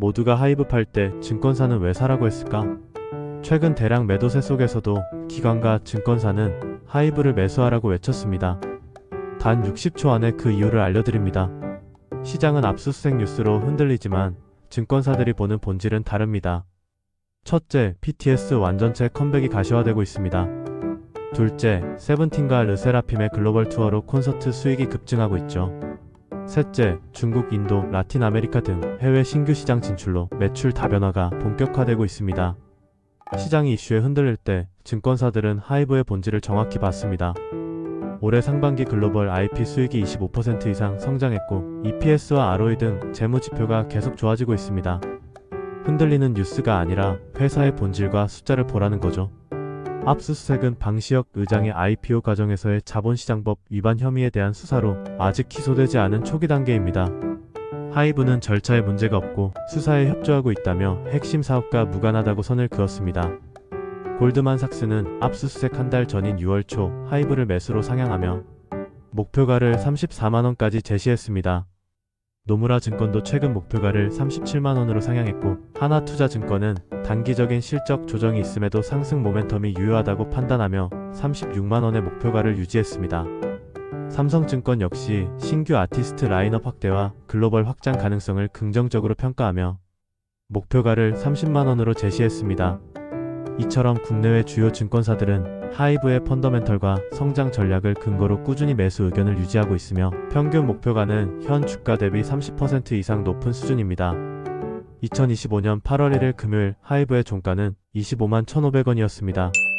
모두가 하이브 팔 때 증권사는 왜 사라고 했을까? 최근 대량 매도세 속에서도 기관과 증권사는 하이브를 매수하라고 외쳤습니다. 단 60초 안에 그 이유를 알려드립니다. 시장은 압수수색 뉴스로 흔들리지만 증권사들이 보는 본질은 다릅니다. 첫째, BTS 완전체 컴백이 가시화되고 있습니다. 둘째, 세븐틴과 르세라핌의 글로벌 투어로 콘서트 수익이 급증하고 있죠. 셋째, 중국, 인도, 라틴 아메리카 등 해외 신규 시장 진출로 매출 다변화가 본격화되고 있습니다. 시장이 이슈에 흔들릴 때 증권사들은 하이브의 본질을 정확히 봤습니다. 올해 상반기 글로벌 IP 수익이 25% 이상 성장했고 EPS와 ROE 등 재무 지표가 계속 좋아지고 있습니다. 흔들리는 뉴스가 아니라 회사의 본질과 숫자를 보라는 거죠. 압수수색은 방시혁 의장의 IPO 과정에서의 자본시장법 위반 혐의에 대한 수사로 아직 기소되지 않은 초기 단계입니다. 하이브는 절차에 문제가 없고 수사에 협조하고 있다며 핵심 사업과 무관하다고 선을 그었습니다. 골드만삭스는 압수수색 한 달 전인 6월 초 하이브를 매수로 상향하며 목표가를 34만원까지 제시했습니다. 노무라 증권도 최근 목표가를 37만원으로 상향했고 하나투자증권은 단기적인 실적 조정이 있음에도 상승 모멘텀이 유효하다고 판단하며 36만원의 목표가를 유지했습니다. 삼성증권 역시 신규 아티스트 라인업 확대와 글로벌 확장 가능성을 긍정적으로 평가하며 목표가를 30만원으로 제시했습니다. 이처럼 국내외 주요 증권사들은 하이브의 펀더멘털과 성장 전략을 근거로 꾸준히 매수 의견을 유지하고 있으며 평균 목표가는 현 주가 대비 30% 이상 높은 수준입니다. 2025년 8월 1일 금요일 하이브의 종가는 25만 1,500원이었습니다.